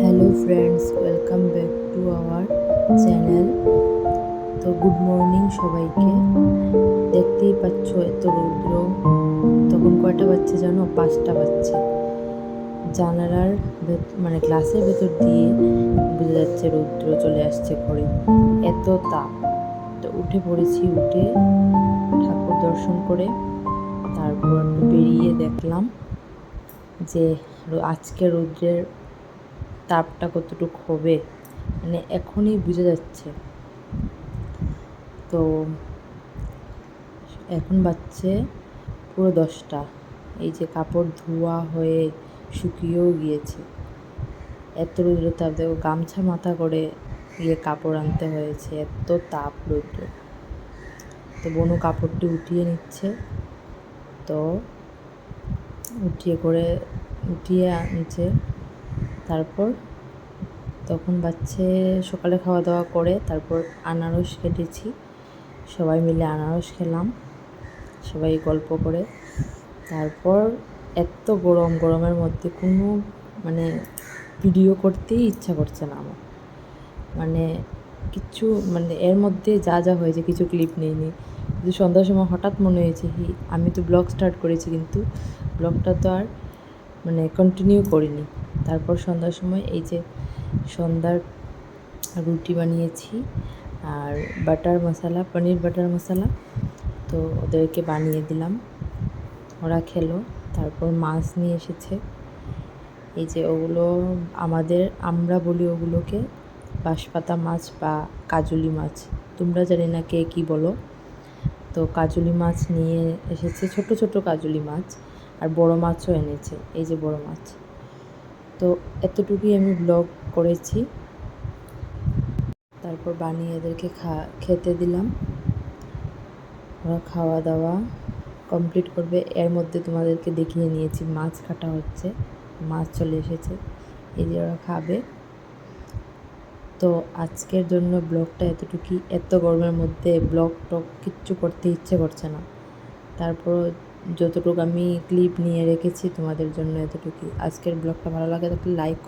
Hello friends welcome back to our channel তো good morning সবাইকে। দেখতেই পাচ্ছ এত রৌদ্র। তখন কয়টা বাচ্চা জানো? পাঁচটা বাচ্চা জানালার মানে গ্লাসের ভেতর দিয়ে বোঝা যাচ্ছে রৌদ্র চলে আসছে ঘরে। এত তাপ। তো উঠে পড়েছি, উঠে ঠাকুর দর্শন করে তারপর বেরিয়ে দেখলাম যে আজকে রৌদ্রের তাপটা কতটুকু হবে? মানে এখনই বোঝা যাচ্ছে। তো এখন বাজছে পুরো দশটা। এই যে কাপড় ধোয়া হয়ে শুকিয়েও গিয়েছে। এত রৌদ্র তাপ দেখো, গামছা মাথা করে গিয়ে কাপড় আনতে হয়েছে। এত তাপ রৌদ্র তো বনু কাপড়টি উঠিয়ে নিচ্ছে। তো উঠিয়ে করে উঠিয়ে আনছে। তারপর তখন বাচ্চে সকালে খাওয়া দাওয়া করে তারপর আনারস কেটেছি। সবাই মিলে আনারস খেলাম। সবাই গল্প করে। তারপর এত গরম, গরমের মধ্যে কোনো মানে ভিডিও করতেই ইচ্ছা করছে না আমার। মানে কিছু মানে এর মধ্যে যা যা হয়েছে কিছু ক্লিপ নেইনি। কিন্তু সন্ধ্যার সময় হঠাৎ মনে হয়েছে, হি, আমি তো ব্লগ স্টার্ট করেছি কিন্তু ব্লগটা তো আর মানে কন্টিনিউ করিনি। তারপর সন্ধ্যার সময় এই যে সন্ধ্যার রুটি বানিয়েছি আর বাটার মশলা, পনির বাটার মশলা, তো ওদেরকে বানিয়ে দিলাম। ওরা খেলো, তারপর মাছ নিয়ে এসেছে। এই যে ওগুলো আমাদের, আমরা বলি ওগুলোকে বাঁশপাতা মাছ বা কাজুলি মাছ। তোমরা জানি না কে কী বলো। তো কাজুলি মাছ নিয়ে এসেছে, ছোট ছোট কাজুলি মাছ, আর বড় মাছও এনেছে। এই যে বড় মাছ। তো এতটুকুই আমি ব্লগ করেছি। তারপর বানিয়ে এদেরকে খা, খেতে দিলাম। ওরা খাওয়া দাওয়া কমপ্লিট করবে। এর মধ্যে তোমাদেরকে দেখিয়ে নিয়েছি, মাছ কাটা হচ্ছে, মাছ চলে এসেছে। এই যে ওরা খাবে। তো আজকের জন্য ব্লগটা এতটুকুই। এত গরমের মধ্যে ব্লগ টক কিচ্ছু করতে ইচ্ছে করছে না। তারপর যতটুকু আমি ক্লিপ নিয়ে রেখেছি তোমাদের জন্য এতটুকুই। আজকের ব্লগটা ভালো লাগে তাহলে লাইক